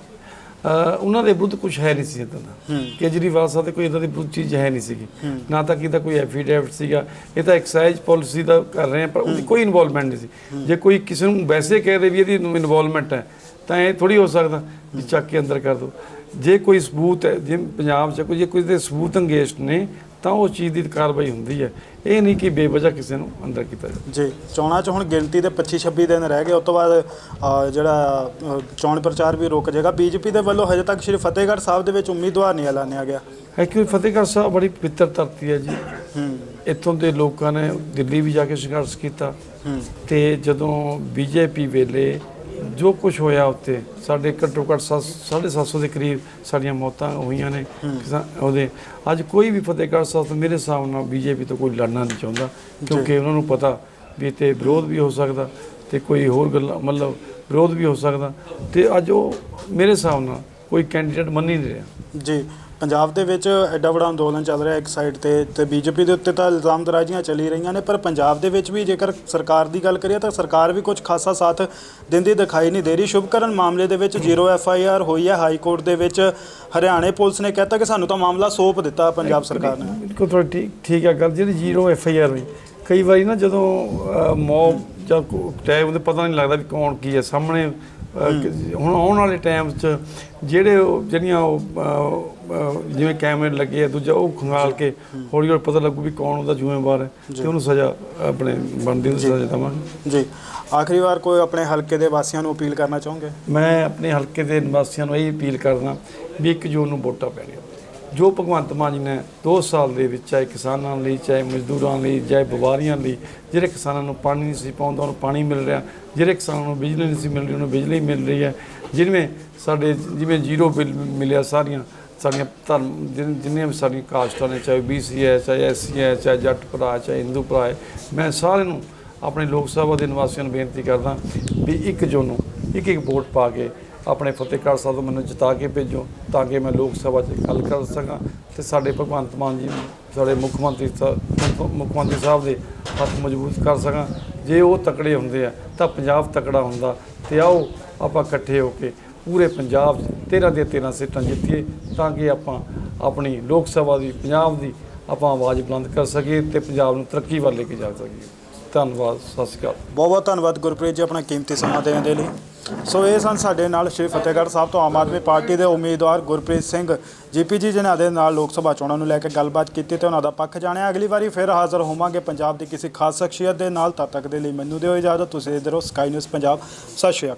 Speaker 2: ਉਹਨਾਂ ਦੇ ਵਿਰੁੱਧ ਕੁਝ ਹੈ ਨਹੀਂ ਸੀ ਇਦਾਂ ਦਾ। ਕੇਜਰੀਵਾਲ ਸਾਹਿਬ ਦੇ ਕੋਈ ਇਦਾਂ ਦੀ ਵਿਰੁੱਧ ਚੀਜ਼ ਹੈ ਨਹੀਂ ਸੀਗੀ। ਨਾ ਤਾਂ ਕਿਦਾ ਕੋਈ ਐਫੀਡੇਵਿਟ ਸੀਗਾ ਇਹ ਤਾਂ ਐਕਸਾਈਜ਼ ਪਾਲਿਸੀ ਦਾ ਕਰ ਰਹੇ ਆ ਪਰ ਉਹਦੀ ਕੋਈ ਇਨਵੋਲਵਮੈਂਟ ਨਹੀਂ ਸੀ। ਜੇ ਕੋਈ ਕਿਸੇ ਨੂੰ ਵੈਸੇ ਕਹਿ ਦੇ ਵੀ ਇਹਦੀ ਇਨਵੋਲਵਮੈਂਟ ਹੈ ਤਾਂ ਇਹ ਥੋੜੀ ਹੋ ਸਕਦਾ ਵੀ ਚੱਕ ਕੇ ਅੰਦਰ ਕਰ ਦੋ। ਜੇ ਕੋਈ ਸਬੂਤ ਹੈ ਜੇ ਪੰਜਾਬ 'ਚ ਕੋਈ ਜੇ ਕੋਈ ਦੇ ਸਬੂਤ ਅੰਗੇਸ਼ਟ ਨੇ ਤਾਂ ਉਹ ਚੀਜ਼ ਦੀ ਕਾਰਵਾਈ ਹੁੰਦੀ ਹੈ। ਇਹ ਨਹੀਂ ਕਿ ਬੇਵਜ੍ਹਾ ਕਿਸੇ ਨੂੰ ਅੰਦਰ ਕੀਤਾ ਜਾਵੇ।
Speaker 1: ਜੀ ਚੋਣਾਂ 'ਚ ਹੁਣ ਗਿਣਤੀ ਦੇ 25 26 ਦਿਨ ਰਹਿ ਗਏ ਉਸ ਤੋਂ ਬਾਅਦ ਅ, ਜਿਹੜਾ ਅ, ਚੋਣ ਪ੍ਰਚਾਰ ਵੀ ਰੁਕ ਜਾਏਗਾ। ਬੀਜੇਪੀ ਦੇ ਵੱਲੋਂ ਹਜੇ ਤੱਕ ਸ਼੍ਰੀ ਫਤਿਹਗੜ੍ਹ ਸਾਹਿਬ ਦੇ ਵਿੱਚ ਉਮੀਦਵਾਰ ਨਹੀਂ ਐਲਾਨਿਆ ਗਿਆ।
Speaker 2: ਐਕਚੁਅਲੀ ਫਤਿਹਗੜ੍ਹ ਸਾਹਿਬ ਬੜੀ ਪਵਿੱਤਰ ਧਰਤੀ ਹੈ ਜੀ।
Speaker 1: ਹੂੰ।
Speaker 2: ਇੱਥੋਂ ਦੇ ਲੋਕਾਂ ਨੇ ਦਿੱਲੀ ਵੀ ਜਾ ਕੇ ਸੰਘਰਸ਼ ਕੀਤਾ।
Speaker 1: ਹੂੰ।
Speaker 2: ਤੇ ਜਦੋਂ ਬੀਜੇਪੀ ਵੇਲੇ ਜੋ ਕੁਝ ਹੋਇਆ ਉੱਤੇ ਸਾਡੇ ਘੱਟੋ ਘੱਟ 750 ਦੇ ਕਰੀਬ ਸਾਡੀਆਂ ਮੌਤਾਂ ਹੋਈਆਂ ਨੇ। ਉਹਦੇ ਅੱਜ ਕੋਈ ਵੀ ਫਤਿਹਗੜ੍ਹ ਸਾਹਿਬ ਤੋਂ ਮੇਰੇ ਹਿਸਾਬ ਨਾਲ ਬੀਜੇਪੀ ਤੋਂ ਕੋਈ ਲੜਨਾ ਨਹੀਂ ਚਾਹੁੰਦਾ ਕਿਉਂਕਿ ਉਹਨਾਂ ਨੂੰ ਪਤਾ ਵੀ ਤੇ ਵਿਰੋਧ ਵੀ ਹੋ ਸਕਦਾ ਤੇ ਕੋਈ ਹੋਰ ਗੱਲ ਮਤਲਬ ਵਿਰੋਧ ਵੀ ਹੋ ਸਕਦਾ। ਤੇ ਅੱਜ ਉਹ ਮੇਰੇ ਹਿਸਾਬ ਨਾਲ ਕੋਈ ਕੈਂਡੀਡੇਟ ਮੰਨ ਨਹੀਂ ਰਿਹਾ।
Speaker 1: ਜੀ। ਪੰਜਾਬ ਦੇ ਵਿੱਚ ਐਡਾ ਵੱਡਾ ਅੰਦੋਲਨ ਚੱਲ ਰਿਹਾ ਇੱਕ ਸਾਈਡ ਤੇ ਤੇ ਬੀਜੇਪੀ ਦੇ ਉੱਤੇ ਤਾਂ ਇਲਜ਼ਾਮ ਦਰਾਜੀਆਂ ਚੱਲੀ ਰਹੀਆਂ ਨੇ ਪਰ ਪੰਜਾਬ ਦੇ ਵਿੱਚ ਵੀ ਜੇਕਰ ਸਰਕਾਰ ਦੀ ਗੱਲ ਕਰੀਏ ਤਾਂ ਸਰਕਾਰ ਵੀ ਕੁਝ ਖਾਸਾ ਸਾਥ ਦਿੰਦੀ ਦਿਖਾਈ ਨਹੀਂ ਦੇ ਰਹੀ। ਸ਼ੁਭਕਰਨ ਮਾਮਲੇ ਦੇ ਵਿੱਚ ਜ਼ੀਰੋ ਐਫ ਆਈ ਆਰ ਹੋਈ ਹੈ ਹਾਈ ਕੋਰਟ ਦੇ ਵਿੱਚ। ਹਰਿਆਣੇ ਪੁਲਿਸ ਨੇ ਕਹਿਤਾ ਕਿ ਸਾਨੂੰ ਤਾਂ ਮਾਮਲਾ ਸੌਂਪ ਦਿੱਤਾ ਪੰਜਾਬ ਸਰਕਾਰ ਨੇ।
Speaker 2: ਬਿਲਕੁਲ ਤੁਹਾਡੀ ਠੀਕ ਠੀਕ ਹੈ ਗੱਲ ਜਿਹੜੀ ਜ਼ੀਰੋ ਐਫ ਆਈ ਆਰ ਹੋਈ। ਕਈ ਵਾਰੀ ਨਾ ਜਦੋਂ ਮੌਬ ਜਾਂ ਟਾਈਮ ਤੇ ਪਤਾ ਨਹੀਂ ਲੱਗਦਾ ਵੀ ਕੌਣ ਕੀ ਹੈ ਸਾਹਮਣੇ ਹੁਣ ਆਉਣ ਵਾਲੇ ਟਾਈਮ 'ਚ ਜਿਹੜੇ ਜਿਹੜੀਆਂ ਉਹ ਜਿਵੇਂ ਕੈਮਰੇ ਲੱਗੇ ਆ ਦੂਜਾ ਉਹ ਖੰਗਾਲ ਕੇ ਹੌਲੀ ਹੌਲੀ ਪਤਾ ਲੱਗੂ ਵੀ ਕੌਣ ਉਹਦਾ ਜ਼ਿੰਮੇਵਾਰ ਹੈ ਤੇ ਉਹਨੂੰ ਸਜ਼ਾ ਆਪਣੇ ਬਣਦੀ ਨੂੰ ਸਜ਼ਾ ਦੇਵਾਂਗੇ।
Speaker 1: ਜੀ। ਆਖਰੀ ਵਾਰ ਕੋਈ ਆਪਣੇ ਹਲਕੇ ਦੇ ਵਾਸੀਆਂ ਨੂੰ ਅਪੀਲ ਕਰਨਾ ਚਾਹੋਗੇ?
Speaker 2: ਮੈਂ ਆਪਣੇ ਹਲਕੇ ਦੇ ਨਿਵਾਸੀਆਂ ਨੂੰ ਇਹ ਅਪੀਲ ਕਰਦਾ ਵੀ 1 ਜੂਨ ਨੂੰ ਵੋਟਾਂ ਪੈਣੀਆਂ। ਜੋ ਭਗਵੰਤ ਮਾਨ ਜੀ ਨੇ 2 ਸਾਲ ਦੇ ਵਿੱਚ ਚਾਹੇ ਕਿਸਾਨਾਂ ਲਈ, ਚਾਹੇ ਮਜ਼ਦੂਰਾਂ ਲਈ, ਚਾਹੇ ਵਪਾਰੀਆਂ ਲਈ, ਜਿਹੜੇ ਕਿਸਾਨਾਂ ਨੂੰ ਪਾਣੀ ਨਹੀਂ ਸੀ ਪਾਉਂਦਾ, ਉਹਨੂੰ ਪਾਣੀ ਮਿਲ ਰਿਹਾ। ਜਿਹੜੇ ਕਿਸਾਨਾਂ ਨੂੰ ਬਿਜਲੀ ਨਹੀਂ ਸੀ ਮਿਲ ਰਹੀ, ਉਹਨੂੰ ਬਿਜਲੀ ਮਿਲ ਰਹੀ ਹੈ। ਜਿਵੇਂ ਸਾਡੇ, ਜਿਵੇਂ ਜ਼ੀਰੋ ਬਿੱਲ ਮਿਲਿਆ ਸਾਰੀਆਂ ਸਾਡੀਆਂ ਧਰਮ, ਜਿਨ- ਜਿੰਨੀਆਂ ਵੀ ਸਾਡੀਆਂ ਕਾਸਟਾਂ ਨੇ, ਚਾਹੇ ਬੀਸੀ ਹੈ ਚਾਹੇ ਐਸਸੀ ਹੈ ਚਾਹੇ ਜੱਟ ਭਰਾ, ਚਾਹੇ ਹਿੰਦੂ ਭਰਾ ਹੈ, ਮੈਂ ਸਾਰਿਆਂ ਨੂੰ ਆਪਣੇ ਲੋਕ ਸਭਾ ਦੇ ਨਿਵਾਸੀਆਂ ਨੂੰ ਬੇਨਤੀ ਕਰਦਾ ਵੀ 1 ਜੂਨ ਨੂੰ ਇੱਕ ਇੱਕ ਵੋਟ ਪਾ ਕੇ ਆਪਣੇ ਫਤਿਹਗੜ੍ਹ ਸਾਹਿਬ ਤੋਂ ਮੈਨੂੰ ਜਿਤਾ ਕੇ ਭੇਜੋ ਤਾਂ ਕਿ ਮੈਂ ਲੋਕ ਸਭਾ 'ਚ ਗੱਲ ਕਰ ਸਕਾਂ ਤੇ ਸਾਡੇ ਭਗਵੰਤ ਮਾਨ ਜੀ ਨੂੰ, ਸਾਡੇ ਮੁੱਖ ਮੰਤਰੀ ਸਾਹਿਬ ਮੁੱਖ ਮੰਤਰੀ ਸਾਹਿਬ ਦੇ ਹੱਥ ਮਜ਼ਬੂਤ ਕਰ ਸਕਾਂ। ਜੇ ਉਹ ਤਕੜੇ ਹੁੰਦੇ ਆ, ਤਾਂ ਪੰਜਾਬ ਤਕੜਾ ਹੁੰਦਾ ਤੇ ਆਓ ਆਪਾਂ ਇਕੱਠੇ ਹੋ ਕੇ ਪੂਰੇ ਪੰਜਾਬ 'ਚ 13 ਦੇ 13 ਸੀਟਾਂ ਜਿੱਤੀਏ ਤਾਂ ਕਿ ਆਪਾਂ ਆਪਣੀ ਲੋਕ ਸਭਾ ਦੀ, ਪੰਜਾਬ ਦੀ ਆਪਾਂ ਆਵਾਜ਼ ਬੁਲੰਦ ਕਰ ਸਕੀਏ ਤੇ ਪੰਜਾਬ ਨੂੰ ਤਰੱਕੀ ਵੱਲ ਲੈ ਕੇ ਜਾ ਸਕੀਏ। ਧੰਨਵਾਦ, ਸਤਿ ਸ਼੍ਰੀ ਅਕਾਲ।
Speaker 1: ਬਹੁਤ ਬਹੁਤ ਧੰਨਵਾਦ ਗੁਰਪ੍ਰੀਤ ਜੀ ਆਪਣਾ ਕੀਮਤੀ ਸਮਾਂ ਦੇਣ ਦੇ ਲਈ। ਸੋ ਇਹ ਸਨ ਸਾਡੇ ਨਾਲ ਸ਼੍ਰੀ ਫਤਿਹਗੜ੍ਹ ਸਾਹਿਬ ਤੋਂ ਆਮ ਆਦਮੀ ਪਾਰਟੀ ਦੇ ਉਮੀਦਵਾਰ ਗੁਰਪ੍ਰੀਤ ਸਿੰਘ ਜੀਪੀਜੀ ਜਿਨ੍ਹਾਂ ਦੇ ਨਾਲ ਲੋਕ ਸਭਾ ਚੋਣਾਂ ਨੂੰ ਲੈ ਕੇ ਗੱਲਬਾਤ ਕੀਤੀ ਤੇ ਉਹਨਾਂ ਦਾ ਪੱਖ ਜਾਣਿਆ। ਅਗਲੀ ਵਾਰੀ ਫਿਰ ਹਾਜ਼ਰ ਹੋਵਾਂਗੇ ਪੰਜਾਬ ਦੀ ਕਿਸੇ ਖਾਸ ਸ਼ਖਸੀਅਤ ਦੇ ਨਾਲ। ਤਦ ਤੱਕ ਦੇ ਲਈ ਮੈਨੂੰ ਦਿਓ ਇਜਾਜ਼ਤ, ਤੁਸੀਂ ਇਧਰੋਂ ਸਕਾਈ ਨਿਊਜ਼ ਪੰਜਾਬ। ਸਤਿ ਸ਼੍ਰੀ ਅਕਾਲ।